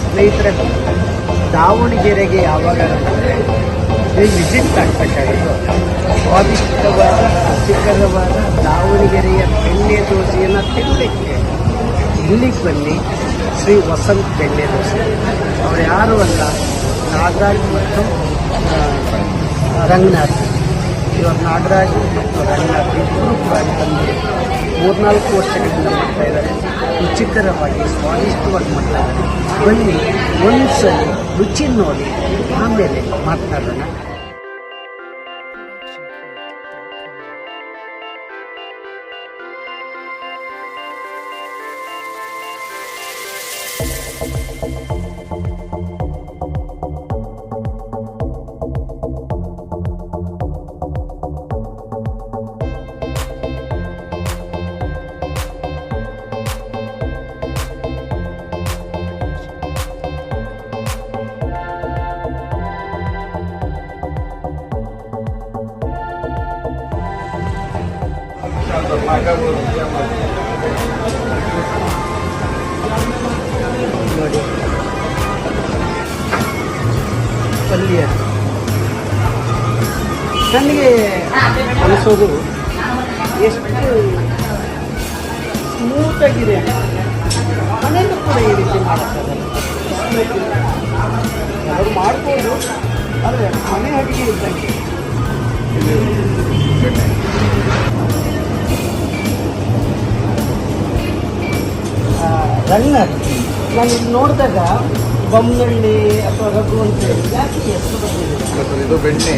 ಸ್ನೇಹಿತರೆ, ದಾವಣಗೆರೆಗೆ ಯಾವಾಗ ವಿಸಿಟ್ ಆಗ್ಬೇಕಾಗಿತ್ತು. ಸ್ವಾದಿಷ್ಟವಾದ, ರುಚಿಕರವಾದ ದಾವಣಗೆರೆಯ ಬೆಣ್ಣೆ ದೋಸೆಯನ್ನು ತಿನ್ನಲಿಕ್ಕೆ ಇಲ್ಲಿಗೆ ಬನ್ನಿ, ಶ್ರೀ ವಸಂತ್ ಬೆಣ್ಣೆ ದೋಸೆ. ಅವ್ರು ಯಾರು ಅಲ್ಲ? ನಾಗರಾಜ್ ಮತ್ತು ರಂಗನಾಥ್. ಇವರು ನಾಗರಾಜ್ ಮತ್ತು ರಂಗನಾಥ್. ಇಬ್ಬರು ಕೂಡ ಬಂದು ಮೂರ್ನಾಲ್ಕು ವರ್ಷಗಳಿಂದ ಮಾಡ್ತಾ ಇದ್ದಾರೆ. ರುಚಿಕರವಾಗಿ ಸ್ವಾದಿಷ್ಟವಾಗಿ ಮಾಡ್ತಾ ಇದ್ದಾರೆ. ಬನ್ನಿ ಒಂದ್ಸಲಿ ರುಚಿ ನೋಡಿ ಆಮೇಲೆ ಮಾತನಾಡೋಣ. ನೋಡಿ ಪಲ್ಯ ನನಗೆ ಅನಿಸೋದು ಎಷ್ಟು ಸ್ಮೂತಾಗಿದೆ ಮನೆಯಲ್ಲೂ ಕೂಡ ಈ ರೀತಿ ಮಾಡೋಕ್ಕಾಗಲ್ಲ ಅವರು ಮಾಡ್ಬೋದು, ಆದರೆ ಮನೆ ಅಡುಗೆ ಇದ್ದಂಗೆ. ರಂಗನಾಥ್ ನಾನು ಇಲ್ಲಿ ನೋಡಿದಾಗ ಬೊಮ್ಮನಹಳ್ಳಿ ಅಥವಾ ರಘು ಅಂತ ಹೇಳಿ. ಯಾಕೆ ಈ ಹೆಸರು ಬಂದಿದೆ? ಸರ್ ಇದು ಬೆಣ್ಣೆ.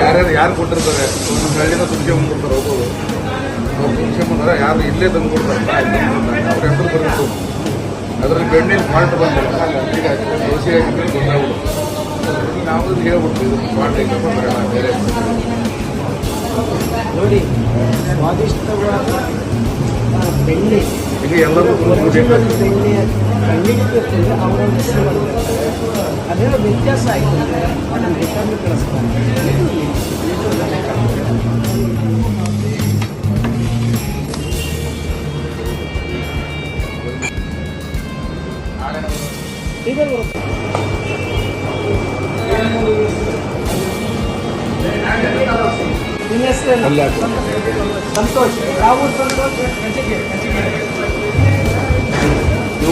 ಯಾರ್ಯಾರು ಯಾರು ಕೊಟ್ಟಿರ್ತಾರೆ? ಒಂದು ಹಳ್ಳಿನ ತುಂಬ್ಕೊಂಡ್ಬಿಡ್ತಾರೆ ಹೋಗೋದು ಅವ್ರು ತುಂಬ್ಕೊಂಡ್ಬಂದ್ರೆ ಯಾರು ಇಲ್ಲೇ ತಂದು ಕೊಡ್ತಾರೆ ಅವ್ರ ಹೆಸರು ಬರಬೇಕು ಅದರಲ್ಲಿ ಬೆಣ್ಣೆ ಫಾಲ್ಟ್ ಬಂದಿಲ್ಲ ಈಗ ದೋಸೆ ಹಾಕಿದ್ರೆ ಗೊತ್ತಾಗ್ಬಿಡುತ್ತೆ ನಾವು ಹೇಳ್ಬಿಡ್ತೀವಿ ಇದು ಫಾಲ್ಟ್ ಬರೋಣ ಬೇರೆ ನೋಡಿ ಸ್ವಾದಿಷ್ಟವಾದ ಬೆಣ್ಣೆ. ಈಗ ಎಲ್ಲರೂ ಅದೇನೋ ವ್ಯತ್ಯಾಸ ಆಯಿತು ಬೇಕಾದ್ರೂ ಕಳಿಸ್ತಾರೆ ಇದು. ಸಂತೋಷ್. ಊರು ಸಂತೋಷ್?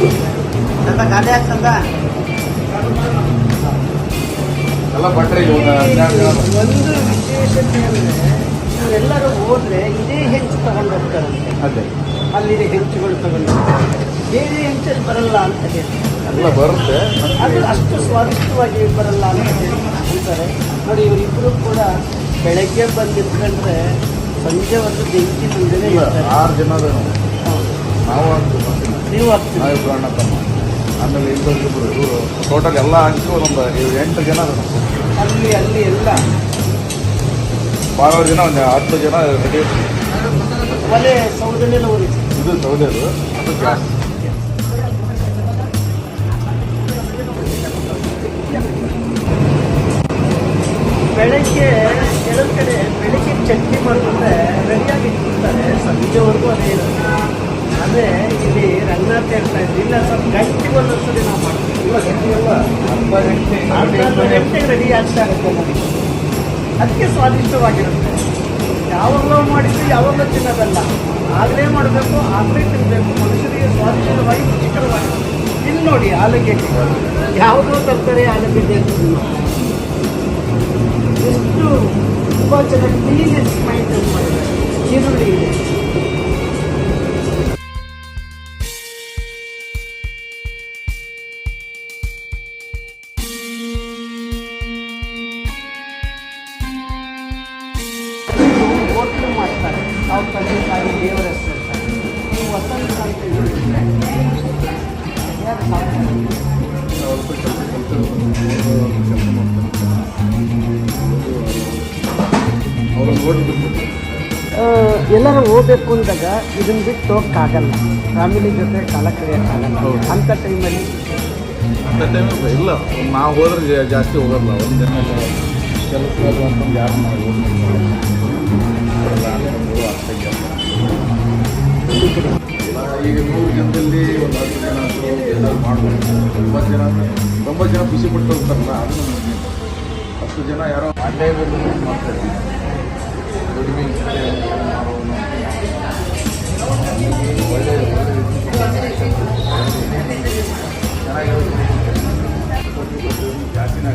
ಸ್ವಲ್ಪ ಗಾದೆ ಇದೆ. ಎಲ್ಲ ಭಟ್ರೆ ಒಂದು. ವಿಶೇಷತೆ ಅಂದರೆ ಇವರೆಲ್ಲರೂ ಹೋದ್ರೆ ಇದೇ ಹೆಂಚು ತಗೊಂಡು ಹೋಗ್ತಾರಂತೆ ಅದೇ ಅಲ್ಲಿದೆ ಹೆಂಚುಗಳು ತಗೊಂಡು ಹೋಗ್ತಾರೆ. ಬೇರೆ ಹೆಂಚಲ್ಲಿ ಬರಲ್ಲ ಅಂತ ಹೇಳಿ ಎಲ್ಲ ಬರುತ್ತೆ ಅದು ಅಷ್ಟು ಸ್ವಾದಿಷ್ಟವಾಗಿ ಬರಲ್ಲ ಅಂತ ಹೇಳಿ ಅಂತಾರೆ ನೋಡಿ ಇವರಿಬ್ಬರು ಕೂಡ ಬೆಳಗ್ಗೆ ಬಂದು ಸಂಜೆ ಒಂದು ಬೆಂಕಿ ಮುಂದೆ ಆರು ಜನ ನಾವು. ನಾವು ಬರ್ತಿಲ್ಲ ನೀವು ಅಣ್ಣ ತಮ್ಮ. ಆಮೇಲೆ ಇನ್ನೊಂದು ಇಬ್ಬರು ಇವರು ಟೋಟಲ್ ಎಲ್ಲ ಹಾಕಿ ಒಂದೊಂದು ಇವ್ರು ಎಂಟು ಜನ ಅಲ್ಲಿ ಅಲ್ಲಿ ಎಲ್ಲ. ಬಾಳವ್ರ ಜನ ಒಂದು ಹತ್ತು ಜನ ರೆಡಿ ಒಲೆ ಸೌದೆಲೆಲ್ಲ ಉರಿಸಿ ಇದು ಸೌದೆದು ಅದು. ಗ್ಯಾಸ್. ಬೆಳಗ್ಗೆ ಕೆಲವು ಕಡೆ ಬೆಳಗ್ಗೆ ಚಟ್ನಿ ಮಾಡಿದ್ರೆ ರೆಡಿಯಾಗಿ ಇಟ್ಬಿಡ್ತಾರೆ ಸಂಜೆವರೆಗೂ ಅದೇ ಇರುತ್ತೆ. ಅದೇ ಇಲ್ಲಿ ರಂಗನಾಥ ಹೇಳ್ತಾ ಇದ್ವಿ ಇಲ್ಲ ಸ್ವಲ್ಪ ಗಂಟೆಗೆ ಒಂದೊಂದ್ಸರಿ ನಾವು ಮಾಡ್ತೀವಿ. ಇಲ್ಲ ಗಂಟೆ ಅರ್ಧ ಗಂಟೆ ಅರ್ಧ ಅರ್ಧ ಗಂಟೆಗೆ ರೆಡಿ ಆಗ್ತಾ ಇರುತ್ತೆ ನಮಗೆ. ಅದಕ್ಕೆ ಸ್ವಾದಿಷ್ಟವಾಗಿರುತ್ತೆ. ಯಾವಾಗಲೂ ಮಾಡಿದ್ದು ಯಾವಾಗಲೂ ತಿನ್ನೋದಲ್ಲ. ಆಗಲೇ ಮಾಡಬೇಕು ಆಗಲೇ ತಿನ್ನಬೇಕು ಮನುಷ್ಯರಿಗೆ ಸ್ವಾದಿಷ್ಟವಾಗಿ ರುಚಿಕರವಾಗಿ ಇಲ್ಲಿ ನೋಡಿ ಆಲೂಗೆಡ್ಡೆ. ಯಾವುದೋ ತರಕಾರಿ ಆಲೂಗೆಡ್ಡೆ ಅಂತ. ಎಷ್ಟು ತುಂಬ ಚೆನ್ನಾಗಿ ಕ್ಲೀನೆಸ್ ಮೈಂಟೈನ್ ಮಾಡಿದ್ದಾರೆ ಈರುಳ್ಳಿ ಇದೆ. ಅವ್ರ ತಂದೆ ತಾಯಿ ದೇವರ ಹೆಸರು. ಈ ವಸಂತ ಅಂತ ಹೇಳಿ ಅವ್ರ ಕೆಲಸ ಕೆಲಸ ಕೆಲಸ ಮಾಡ್ತಾರೆ ಅವರು ನೋಡಿಬಿಟ್ಟು ಆ, ಎಲ್ಲರೂ ಹೋಗ್ಬೇಕು ಅಂದಾಗ ಇದನ್ನ ಬಿಟ್ಟು ಹೋಗಕ್ಕಾಗಲ್ಲ ಫ್ಯಾಮಿಲಿ ಜೊತೆ ಕಾಲ ಕಳೆಯೋಕ್ಕಾಗಲ್ಲ ಅಂತ ಅಂಥ ಟೈಮಲ್ಲಿ ಅಂತ ಟೈಮ್ ಇಲ್ಲ. ನಾವು ಹೋದ್ರೆ ಜಾಸ್ತಿ ಹೋಗಲ್ಲ. ಒಂದು ದಿನ ಕೆಲಸ ಯಾರು ನಾವು ಈಗ ನೂರು ಜನದಲ್ಲಿ ಒಂದು ಜನ ಏನಾದ್ರು ಮಾಡ್ಬೋದು ಜನ ತೊಂಬತ್ತು ಜನ ಖುಷಿ ಪಟ್ಟು ಹೋಗ್ತಾರಲ್ಲ ನಮಗೆ ಹತ್ತು ಜನ ಯಾರೋ ಅಲ್ಲೇ ಮಾಡ್ತಾರೆ ದುಡಿಮೆ ಇರ್ತದೆ, ಮಾಡೋನು. ಒಳ್ಳೆ ಚೆನ್ನಾಗಿರೋದು ಜಾಸ್ತಿನೇ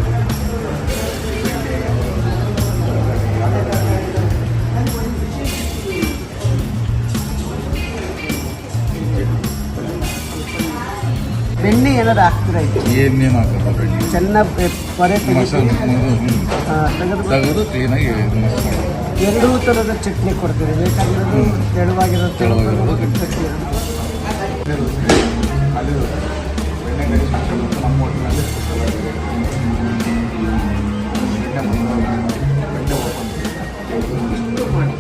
ಏನಾದ್ರು ಹಾಕ್ತೀರಾ ಇದು? ಏನೇನು ಹಾಕೋದು ಚೆನ್ನಾಗಿ ಪೊರೆ ಮಸಾಲೆ ತೆಗೆದು ತೆಗೆದು ತೆಗೆದು ಕ್ಲೀನಾಗಿ ಮಿಕ್ಸ್ ಮಾಡೋದು ಎರಡೂ ಥರದ ಚಟ್ನಿ ಕೊಡ್ತೀವಿ ಬೇಕಾಗಿರೋದು ತೆಳುವಾಗಿರೋ ತೆಳುವಾಗಿರೋದು. ಅಲ್ಲಿ ಬೆಣ್ಣೆ ಕೈ ಹಾಕ್ಕೊಂಡು ನಮ್ಮ ಹೋಟ್ಲಲ್ಲಿ ಸ್ಪೆಷಲ್ ಆಗಿದೆ ಬೆಣ್ಣೆ ಮಸಾಲೆ, ಬೆಣ್ಣೆ ಓಪನ್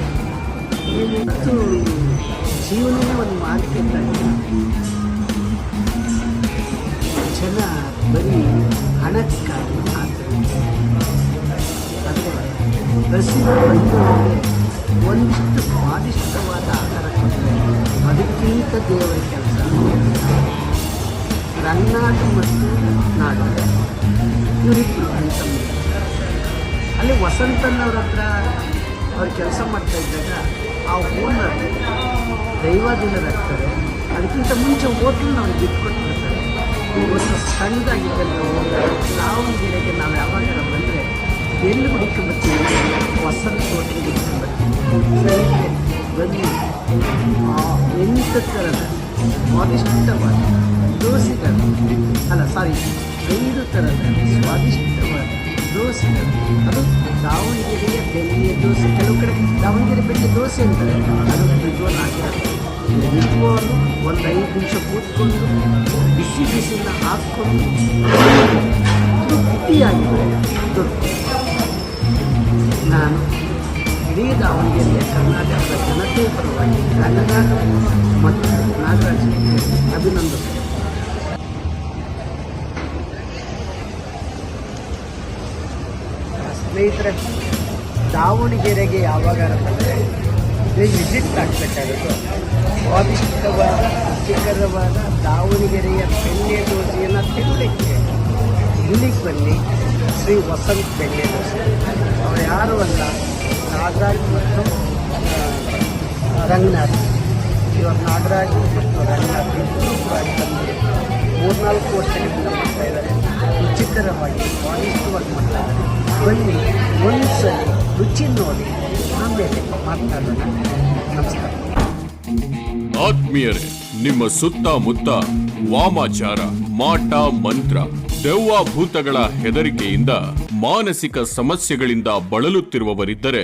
ಮತ್ತು ಜೀವನನೇ ಒಂದು ಮಾಲಿಕೆ ಇದ್ದಂಗೆ ಹಣಕ್ಕಾಗಿ ಕಾರಣ ಬಂದು ಒಂದಿಷ್ಟು ಸ್ವಾದಿಷ್ಟವಾದ ಆಹಾರ ಕೊಟ್ಟರೆ ಅದಕ್ಕಿಂತ ದೇವರ ಕೆಲಸ ರನ್ನಾಡು ಮತ್ತು ನಾಡು ಇವರಿಬ್ಬರು ಅಂತ ಅಲ್ಲಿ ವಸಂತನವ್ರ ಹತ್ರ ಅವ್ರು ಕೆಲಸ ಮಾಡ್ತಾ ಇದ್ದಾಗ ಆ ಓನರ್ ದೈವಾಧೀನರಾಗ್ತಾರೆ ಅದಕ್ಕಿಂತ ಮುಂಚೆ ಹೋಟ್ಲು ನಾವು ಬಿಟ್ಕೊಟ್ಬಿಡ್ತಾರೆ. ಇವತ್ತು ಸಣ್ಣದಾಗಿದ್ದಲ್ಲಿ ದಾವಣಗೆರೆಗೆ ನಾವು ಯಾವಾಗ ಬಂದರೆ ಎಲ್ಲಿ ಹುಡುಕೊಂಬರ್ತೀವಿ ವಸಂತ ಹೊಸ ಹುಡುಕೊಂಬರ್ತೀವಿ ಬನ್ನಿ. ಎಂಟು ಥರದ ಸ್ವಾದಿಷ್ಟವಾದ ದೋಸೆಗಳು. ಅಲ್ಲ ಸಾರಿ ಐದು ಥರದ ಸ್ವಾದಿಷ್ಟವಾದ ದೋಸೆಗಳು. ಅದು ದಾವಣಗೆರೆಯ ಬೆಣ್ಣೆ ದೋಸೆ. ಕೆಲವು ಕಡೆ ದಾವಣಗೆರೆ ಬೆಣ್ಣೆ ದೋಸೆ ಅಂತಾರೆ ಅದು ನಿಜವನ್ನು ಆಗಿರೋದು ನಿಜವಾಗ್ಲೂ ಒಂದು ಐದು ನಿಮಿಷ ಕೂತ್ಕೊಂಡು ಬಿಸಿ ಬಿಸಿನ ಹಾಕ್ಕೊಂಡು ತೃಪ್ತಿಯಾಗಿದೆ ದೊಡ್ಡ ನಾನು ಇಡೀ ದಾವಣಗೆರೆಯ ಕರ್ನಾಟಕದ ಜನತೆ ಪರವಾಗಿ ಕನ್ನಡ ಮತ್ತು ನಾಗರಾಜನಿಗೆ ಅಭಿನಂದಿಸುತ್ತೇನೆ ಸ್ನೇಹಿತರೆ, ದಾವಣಗೆರೆಗೆ ಯಾವಾಗ ಬಂದರೆ ನೀವು ವಿಸಿಟ್ ಆಗಬೇಕಾಗುತ್ತೆ. ಸ್ವಾಭಿಷ್ಟವಾದ ರುಚಿಕರವಾದ ದಾವಣಗೆರೆಯ ಬೆಣ್ಣೆ ದೋಸೆಯನ್ನು ತಿನ್ನಲಿಕ್ಕೆ ಇಲ್ಲಿಗೆ ಬನ್ನಿ, ಶ್ರೀ ವಸಂತ್ ಬೆಂಗಳೂರು. ಅವರು ಯಾರು ಅಲ್ಲ, ನಾಗರಾಜ್ ಮತ್ತು ರಂಗನಾಥ್. ಇವರು ನಾಗರಾಜ್ ಮತ್ತು ರಂಗನಾಥ್. ಇಬ್ಬರು ಕೂಡ ತಂದೆ ಮೂರ್ನಾಲ್ಕು ವರ್ಷಗಳಿಂದ ಮಾಡ್ತಾ ಇದ್ದಾರೆ. ರುಚಿಕರವಾಗಿ ಸ್ವಾದಿಷ್ಟವಾಗಿ ಮಾಡ್ತಾ ಬನ್ನಿ, ಒಂದ್ಸಲಿ ರುಚಿ ನೋಡಿ, ಆಮೇಲೆ ಮಾತನಾಡೋಣ. ನಮಸ್ಕಾರ. ಆತ್ಮೀಯರೇ ನಿಮ್ಮ ಸುತ್ತಮುತ್ತ ವಾಮಾಚಾರ ಮಾಟ ಮಂತ್ರ ದೆವ್ವ ಭೂತಗಳ ಹೆದರಿಕೆಯಿಂದ ಮಾನಸಿಕ ಸಮಸ್ಯೆಗಳಿಂದ ಬಳಲುತ್ತಿರುವವರಿದ್ದರೆ